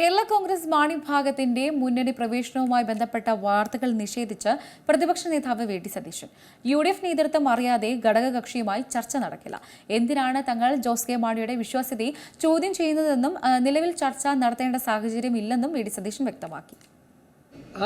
കേരള കോൺഗ്രസ് മാണി ഭാഗത്തിന്റെ മുന്നണി പ്രവേശനവുമായി ബന്ധപ്പെട്ട വാർത്തകൾ നിഷേധിച്ച് പ്രതിപക്ഷ നേതാവ് V T Satheesan. U D F നേതൃത്വം അറിയാതെ ഘടകകക്ഷിയുമായി ചർച്ച നടക്കില്ല. എന്തിനാണ് തങ്ങൾ ജോസ് കെ മാണിയുടെ വിശ്വാസ്യതയെ ചോദ്യം ചെയ്യുന്നതെന്നും നിലവിൽ ചർച്ച നടത്തേണ്ട സാഹചര്യം ഇല്ലെന്നും വി ഡി സതീശൻ വ്യക്തമാക്കി.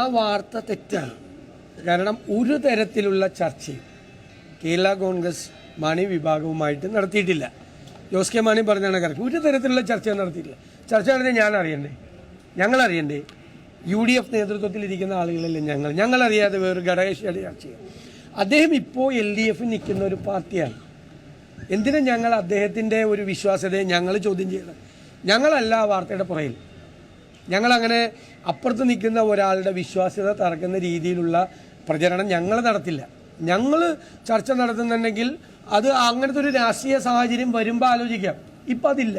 ആ വാർത്ത തെറ്റാണ്. കാരണം ഒരു തരത്തിലുള്ള ചർച്ചയും കേരള കോൺഗ്രസ് മാണി വിഭാഗവുമായിട്ട് നടത്തിയിട്ടില്ല. ജോസ് കെ മാണി പറഞ്ഞാണ് കറക്റ്റ് ഒരു തരത്തിലുള്ള ചർച്ച നടത്തിയിട്ടില്ല. ചർച്ച നടത്തി ഞാൻ അറിയണ്ടേ? ഞങ്ങൾ അറിയണ്ടേ യു ഡി എഫ് നേതൃത്വത്തിലിരിക്കുന്ന ആളുകളല്ലേ ഞങ്ങൾ? ഞങ്ങൾ അറിയാതെ വേറൊരു ഘടകകക്ഷിയുടെ ചർച്ചയാണ് അദ്ദേഹം ഇപ്പോൾ എൽ ഡി എഫിൽ നിൽക്കുന്ന ഒരു പാർട്ടിയാണ്. എന്തിനാ ഞങ്ങൾ അദ്ദേഹത്തിന്റെ ഒരു വിശ്വാസ്യതയെ ഞങ്ങൾ ചോദ്യം ചെയ്യണം ഞങ്ങളല്ല ആ വാർത്തയുടെ പുറയിൽ ഞങ്ങളങ്ങനെ അപ്പുറത്ത് നിൽക്കുന്ന ഒരാളുടെ വിശ്വാസ്യത തറക്കുന്ന രീതിയിലുള്ള പ്രചരണം ഞങ്ങൾ നടത്തില്ല. ഞങ്ങൾ ചർച്ച നടത്തുന്നുണ്ടെങ്കിൽ അത് അങ്ങനത്തെ ഒരു രാഷ്ട്രീയ സാഹചര്യം വരുമ്പോൾ ആലോചിക്കാം. ഇപ്പം അതില്ല